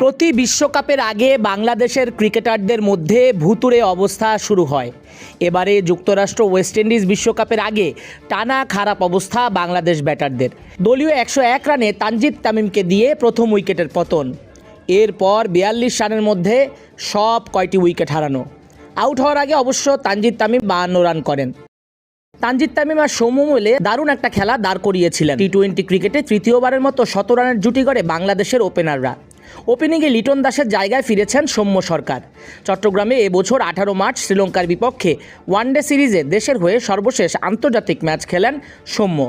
প্রতি বিশ্বকাপের আগে বাংলাদেশের ক্রিকেটারদের মধ্যে ভুতুরে অবস্থা শুরু হয়। এবারে যুক্তরাষ্ট্র ওয়েস্ট ইন্ডিজ বিশ্বকাপের আগে টানা খারাপ অবস্থা বাংলাদেশ ব্যাটারদের। দলীয় একশো এক রানে তানজিদ তামিমকে দিয়ে প্রথম উইকেটের পতন। এরপর বিয়াল্লিশ রানের মধ্যে সব কয়টি উইকেট হারানো। আউট হওয়ার আগে অবশ্য তানজিদ তামিম বাহান্ন রান করেন। তানজিদ তামিম আর সৌম্য মিলে দারুণ একটা খেলা দাঁড় করিয়েছিলেন। টি টোয়েন্টি ক্রিকেটে তৃতীয়বারের মতো শত রানের জুটি করে বাংলাদেশের ওপেনাররা। ওপেনিংয়ে লিটন দাসের জায়গায় ফিরেছেন সৌম্য সরকার। চট্টগ্রামে এবছর আঠারো মার্চ শ্রীলঙ্কার বিপক্ষে ওয়ানডে সিরিজে দেশের হয়ে সর্বশেষ আন্তর্জাতিক ম্যাচ খেলেন সৌম্য।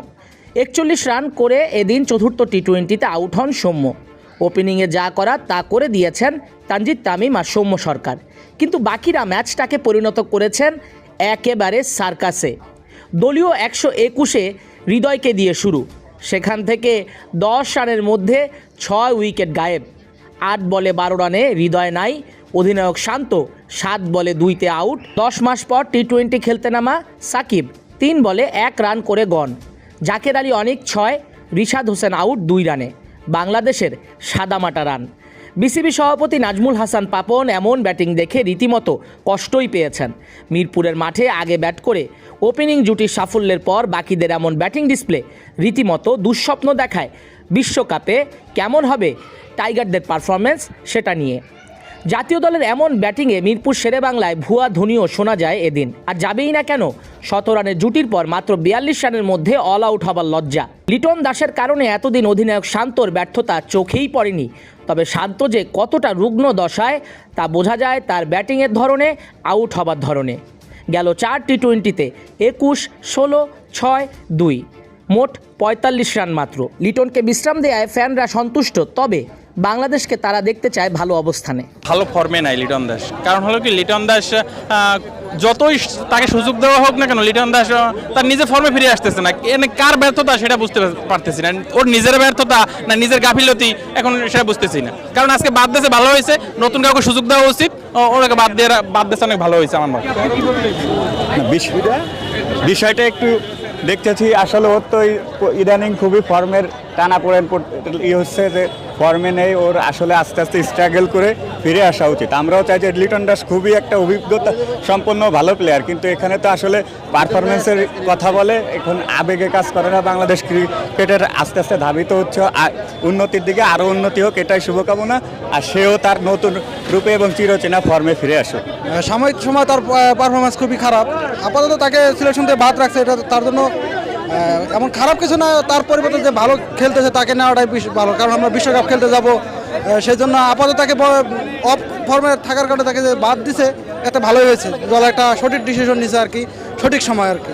একচল্লিশ রান করে এদিন চতুর্থ টি টোয়েন্টিতে আউট হন সৌম্য। ওপেনিংয়ে যা করা তা করে দিয়েছেন তানজিদ তামিম আর সৌম্য সরকার। কিন্তু বাকিরা ম্যাচটাকে পরিণত করেছেন একেবারে সার্কাসে। দলীয় একশো একুশে হৃদয়কে দিয়ে শুরু। সেখান থেকে দশ রানের মধ্যে ছয় উইকেট গায়েব। আট বলে বারো রানে হৃদয় নাই। অধিনায়ক শান্ত, সাত বলে দুইতে আউট। দশ মাস পর টি টোয়েন্টি খেলতে নামা সাকিব, তিন বলে এক রান করে গন জাকের আলী অনেক ছয়, রিশাদ হোসেন আউট দুই রানে। বাংলাদেশের সাদামাটা রান। বিসিবি সভাপতি নাজমুল হাসান পাপন এমন ব্যাটিং দেখে রীতিমতো কষ্টই পেয়েছেন। মিরপুরের মাঠে আগে ব্যাট করে ওপেনিং জুটির সাফল্যের পর বাকিদের এমন ব্যাটিং ডিসপ্লে রীতিমতো দুঃস্বপ্ন দেখায় বিশ্বকাপে। কেমন হবে টাইগারদের পারফরমেন্স সেটা নিয়ে। জাতীয় দলের এমন ব্যাটিংয়ে মিরপুর শেরেবাংলায় ভুয়া ধ্বনিও শোনা যায় এদিন। আর যাবেই না কেন? শত রানের জুটির পর মাত্র বিয়াল্লিশ রানের মধ্যে অল আউট হবার লজ্জা। লিটন দাসের কারণে এতদিন অধিনায়ক শান্তর ব্যর্থতা চোখেই পড়েনি। তবে শান্ত যে কতটা রুগ্ন দশায়, তা বোঝা যায় তার ব্যাটিংয়ের ধরনে আউট হবার ধরনে। গেল চার টি টোয়েন্টিতে একুশ, ষোলো, ছয়, দুই। মোট পঁয়তাল্লিশ রান মাত্র। লিটনকে বিশ্রাম দেওয়ায় ফ্যানরা সন্তুষ্ট তবে বাংলাদেশকে তারা দেখতে চায় ভালো অবস্থানে। ভালো ফর্মে নাই লিটন দাস। কারণ হলো কি লিটন দাস যতই তাকে সুযোগ দেওয়া হোক না কেন লিটন দাস তার নিজের ফর্মে ফিরে আসতেছে না। এনে কার ব্যর্থতা সেটা বুঝতে পারতেছি না। ওর নিজের ব্যর্থতা না নিজের গাফিলতি এখন সেটা বুঝতেছি না। কারণ আজকে বাদ দেশে ভালো হয়েছে নতুন কাউকে সুযোগ দেওয়া উচিত। ওনাকে বাদ দিয়ে বাদ দেশে অনেক ভালো হয়েছে আমার মতে। বিষয়টা একটু দেখতেছি, আসলে ওর তো ইদানিং খুবই ফর্মের টানা পড়েন ই হচ্ছে যে ফর্মে নেই, ওর আসলে আস্তে আস্তে স্ট্রাগল করে ফিরে আসা উচিত। আমরাও চাই যে লিটন দাস খুবই একটা অভিজ্ঞতা সম্পন্ন, ভালো প্লেয়ার কিন্তু এখানে তো আসলে পারফরমেন্সের কথা বলে, এখন আবেগে কাজ করে না, বাংলাদেশ ক্রিকেটের আস্তে আস্তে ধাবিত হচ্ছে উন্নতির দিকে আরও উন্নতি হোক, এটাই শুভকামনা, আর সেও তার নতুন রূপে এবং চিরচেনা ফর্মে ফিরে আসুক সাময়িক সময় তার পারফরমেন্স খুবই খারাপ। আপাতত তাকে সিলেকশন থেকে বাদ রাখছে, এটা তার জন্য এমন খারাপ কিছু না, তার পরিবর্তে যে ভালো খেলতেছে তাকে নেওয়াটাই ভালো, কারণ আমরা বিশ্বকাপ খেলতে যাব সেই জন্য আপাতত তাকে অফ ফর্মে থাকার কারণে তাকে যে বাদ দিছে, এতে ভালোই হয়েছে। দল একটা সঠিক ডিসিশন নিছে আর কি, সঠিক সময় আর কি।